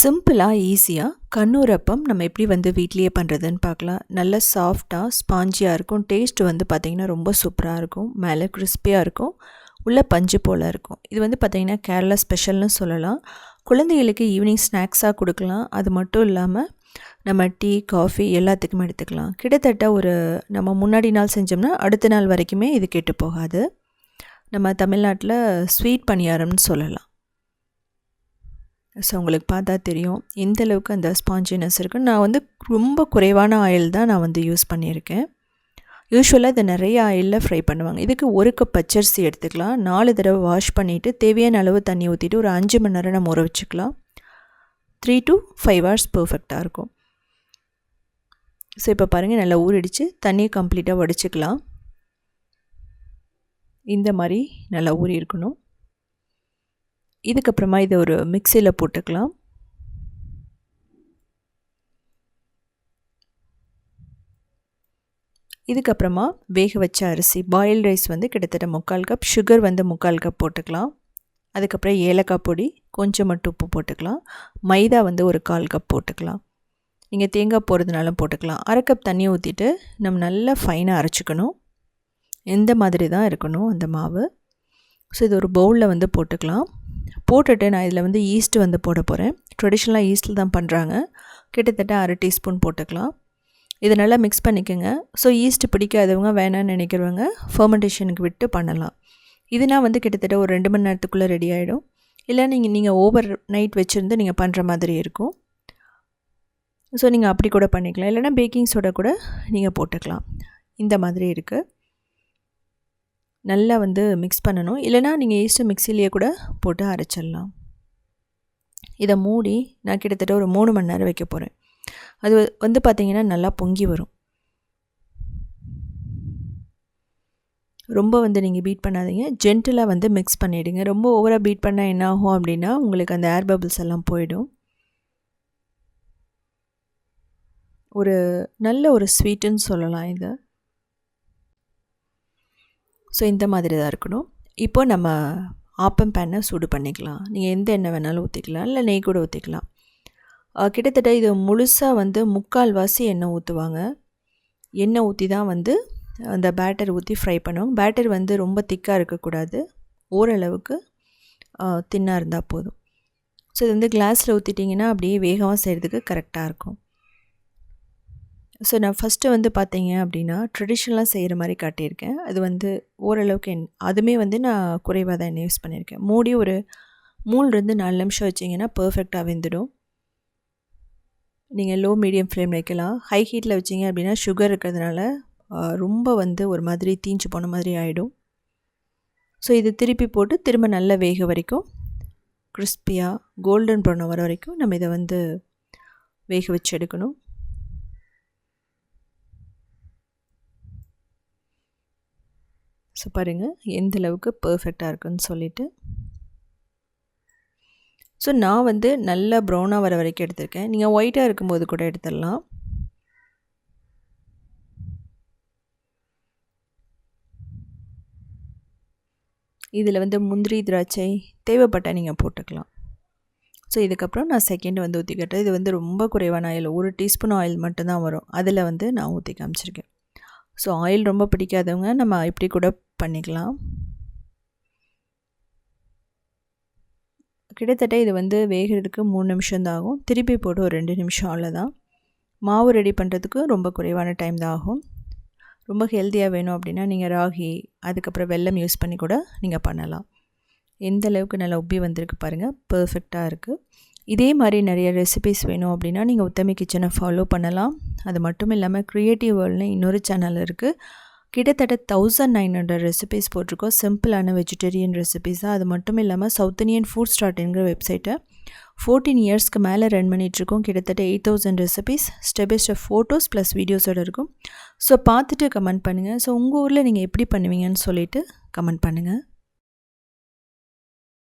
சிம்பிளாக ஈஸியாக கண்ணூரப்பம் நம்ம எப்படி வந்து வீட்லேயே பண்ணுறதுன்னு பார்க்கலாம். நல்ல சாஃப்டாக ஸ்பாஞ்சியாக இருக்கும். டேஸ்ட் வந்து பார்த்திங்கன்னா ரொம்ப சூப்பராக இருக்கும். மேலே கிறிஸ்பியாக இருக்கும். உள்ளே பஞ்சு போல் இருக்கும். இது வந்து பார்த்திங்கன்னா கேரளா ஸ்பெஷல்னு சொல்லலாம். குழந்தைகளுக்கு ஈவினிங் ஸ்நாக்ஸாக கொடுக்கலாம். அது மட்டும் இல்லாமல் நம்ம டீ காஃபி எல்லாத்துக்குமே எடுத்துக்கலாம். கிட்டத்தட்ட ஒரு நம்ம முன்னாடி நாள் செஞ்சோம்னா அடுத்த நாள் வரைக்குமே இது கெட்டு போகாது. நம்ம தமிழ்நாட்டில் ஸ்வீட் பணியாரம்னு சொல்லலாம். ஸோ உங்களுக்கு பார்த்தா தெரியும் எந்தளவுக்கு அந்த ஸ்பாஞ்சினஸ் இருக்குது நான் வந்து ரொம்ப குறைவான ஆயில் தான் நான் வந்து யூஸ் பண்ணியிருக்கேன். யூஸ்வலாக இதை நிறைய ஆயிலில் ஃப்ரை பண்ணுவாங்க. இதுக்கு ஒரு கப் பச்சரிசி எடுத்துக்கலாம். நாலு தடவை வாஷ் பண்ணிவிட்டு தேவையான அளவு தண்ணி ஊற்றிட்டு ஒரு அஞ்சு மணி நேரம் நம்ம ஊற வச்சுக்கலாம். த்ரீ டு ஃபைவ் ஹவர்ஸ் பர்ஃபெக்டாக இருக்கும். ஸோ இப்போ பாருங்கள் நல்லா ஊறிடிச்சு. தண்ணியை கம்ப்ளீட்டாக வடிச்சுக்கலாம். இந்த மாதிரி நல்லா ஊறி இருக்கணும் இதுக்கப்புறமா இதை ஒரு மிக்சியில் போட்டுக்கலாம். இதுக்கப்புறமா வேக வச்ச அரிசி பாயில் ரைஸ் வந்து கிட்டத்தட்ட முக்கால் கப் சுகர் வந்து முக்கால் கப் போட்டுக்கலாம். அதுக்கப்புறம் ஏலக்காய் பொடி கொஞ்சம் மட்டும் உப்பு போட்டுக்கலாம். மைதா வந்து ஒரு கால் கப் போட்டுக்கலாம். நீங்கள் தேங்காய் போடுறதுனாலும் போட்டுக்கலாம். அரை கப் தண்ணி ஊற்றிட்டு நம்ம நல்லா ஃபைனாக அரைச்சிக்கணும். எந்த மாதிரி தான் இருக்கணும் அந்த மாவு. ஸோ இது ஒரு பவுலில் வந்து போட்டுக்கலாம். போட்டுட்டு நான் இதில் வந்து ஈஸ்ட் வந்து போட போகிறேன். ட்ரெடிஷ்னலாக ஈஸ்ட்டில் தான் பண்ணுறாங்க. கிட்டத்தட்ட அரை டீஸ்பூன் போட்டுக்கலாம். இதை நல்லா மிக்ஸ் பண்ணிக்கோங்க. ஸோ ஈஸ்ட் பிடிக்காதவங்க வேணான்னு நினைக்கிறவங்க ஃபர்மெண்டேஷனுக்கு விட்டு பண்ணலாம். இதுனா வந்து கிட்டத்தட்ட ஒரு ரெண்டு மணி நேரத்துக்குள்ளே ரெடி ஆகிடும் இல்லை நீங்கள் நீங்கள் ஓவர் நைட் வச்சுருந்து நீங்கள் பண்ணுற மாதிரி இருக்கும். ஸோ நீங்கள் அப்படி கூட பண்ணிக்கலாம். இல்லைனா பேக்கிங் சோடா கூட நீங்கள் போட்டுக்கலாம். இந்த மாதிரி இருக்குது நல்லா வந்து மிக்ஸ் பண்ணணும். இல்லைனா நீங்கள் ஈஸ்ட்டு மிக்சிலேயே கூட போட்டு அரைச்சிடலாம். இதை மூடி நான் கிட்டத்தட்ட ஒரு மூணு மணி நேரம் வைக்க போகிறேன் அது வந்து பார்த்திங்கன்னா நல்லா பொங்கி வரும். ரொம்ப வந்து நீங்கள் பீட் பண்ணாதீங்க. ஜென்டிலாக வந்து மிக்ஸ் பண்ணிவிடுங்க ரொம்ப ஓவராக பீட் பண்ணால் என்ன ஆகும் அப்படின்னா உங்களுக்கு அந்த ஏர் பபிள்ஸ் எல்லாம் போயிடும். ஒரு நல்ல ஒரு ஸ்வீட்டுன்னு சொல்லலாம் இதை. ஸோ இந்த மாதிரி தான் இருக்கணும். இப்போ நம்ம ஆப்பம் பேனை சூடு பண்ணிக்கலாம். நீங்கள் எந்த எண்ணெய் வேணாலும் ஊற்றிக்கலாம் இல்லை நெய் கூட ஊற்றிக்கலாம் கிட்டத்தட்ட இது முழுசாக வந்து முக்கால் வாசி எண்ணெய் ஊற்றுவாங்க எண்ணெய் ஊற்றி தான் வந்து அந்த பேட்டர் ஊற்றி ஃப்ரை பண்ணுவாங்க. பேட்டர் வந்து ரொம்ப திக்காக இருக்கக்கூடாது. ஓரளவுக்கு தின்னாக இருந்தால் போதும். ஸோ இது வந்து கிளாஸில் ஊற்றிட்டிங்கன்னா அப்படியே வேகமாக செய்கிறதுக்கு கரெக்டாக இருக்கும். ஸோ நான் ஃபஸ்ட்டு வந்து பார்த்தீங்க அப்படின்னா ட்ரெடிஷ்னலாக செய்கிற மாதிரி காட்டியிருக்கேன். அது வந்து ஓரளவுக்கு என் அதுவுமே வந்து நான் குறைவாக தான் எண்ணெய் யூஸ் பண்ணியிருக்கேன். மூடி ஒரு மூணுலேருந்து நாலு நிமிஷம் வச்சிங்கன்னா பர்ஃபெக்டாக வெந்துடும். நீங்கள் லோ மீடியம் ஃப்ளேம் வைக்கலாம். ஹை ஹீட்டில் வச்சிங்க அப்படின்னா சுகர் இருக்கிறதுனால ரொம்ப வந்து ஒரு மாதிரி தீஞ்சு போன மாதிரி ஆகிடும் ஸோ இது திருப்பி போட்டு திரும்ப நல்லா வேக வரைக்கும் கிறிஸ்பியாக கோல்டன் ப்ரௌன் வர வரைக்கும் நம்ம இதை வந்து வேக வச்சு எடுக்கணும். ஸோ பாருங்கள் எந்த அளவுக்கு பர்ஃபெக்டாக இருக்குன்னு சொல்லிவிட்டு ஸோ நான் வந்து நல்லா ப்ரௌனாக வர வரைக்கும் எடுத்திருக்கேன். நீங்கள் ஒயிட்டாக இருக்கும்போது கூட எடுத்துடலாம். இதில் வந்து முந்திரி திராட்சை தேவைப்பட்டால் நீங்கள் போட்டுக்கலாம். ஸோ இதுக்கப்புறம் நான் செகண்ட் வந்து ஊற்றிக்கிட்டேன் இது வந்து ரொம்ப குறைவான ஆயில் ஒரு டீஸ்பூன் ஆயில் மட்டும்தான் வரும். அதில் வந்து நான் ஊற்றி காமிச்சிருக்கேன். ஸோ ஆயில் ரொம்ப பிடிக்காதவங்க நம்ம இப்படி கூட பண்ணிக்கலாம். கிட்டத்தட்ட இது வந்து வேகிறதுக்கு மூணு நிமிஷம் தான் ஆகும். திருப்பி போட்டு ஒரு ரெண்டு நிமிஷம் அவ்வளோதான் மாவு ரெடி பண்ணுறதுக்கு ரொம்ப குறைவான டைம் தான் ஆகும். ரொம்ப ஹெல்த்தியாக வேணும் அப்படின்னா நீங்கள் ராகி அதுக்கப்புறம் வெல்லம் யூஸ் பண்ணி கூட நீங்கள் பண்ணலாம். எந்த அளவுக்கு நல்லா உப்பி வந்திருக்கு பாருங்கள் பர்ஃபெக்டாக இருக்குது இதே மாதிரி நிறைய ரெசிபிஸ் வேணும் அப்படின்னா நீங்கள் உத்தமி கிச்சனை ஃபாலோ பண்ணலாம். அது மட்டும் இல்லாமல் க்ரியேட்டிவ் வேர்ல்டுன்னு இன்னொரு சேனல் இருக்குது கிட்டத்தட்ட தௌசண்ட் நைன் ஹண்ட்ரட் ரெசிபிஸ் போட்டிருக்கோம். சிம்பிளான வெஜிடேரியன் ரெசிபிஸ் தான். அது மட்டும் இல்லாமல் சவுத் இந்தியன் ஃபுட் ஸ்டார்ட்ங்கிற வெப்சைட்டை ஃபோர்டீன் இயர்ஸ்க்கு மேலே ரன் பண்ணிகிட்ருக்கோம் கிட்டத்தட்ட eight thousand recipes step by step photos plus வீடியோஸோடு இருக்கும். ஸோ பார்த்துட்டு கமெண்ட் பண்ணுங்கள் ஸோ உங்கள் ஊரில் நீங்கள் எப்படி பண்ணுவீங்கன்னு சொல்லிவிட்டு கமெண்ட் பண்ணுங்கள்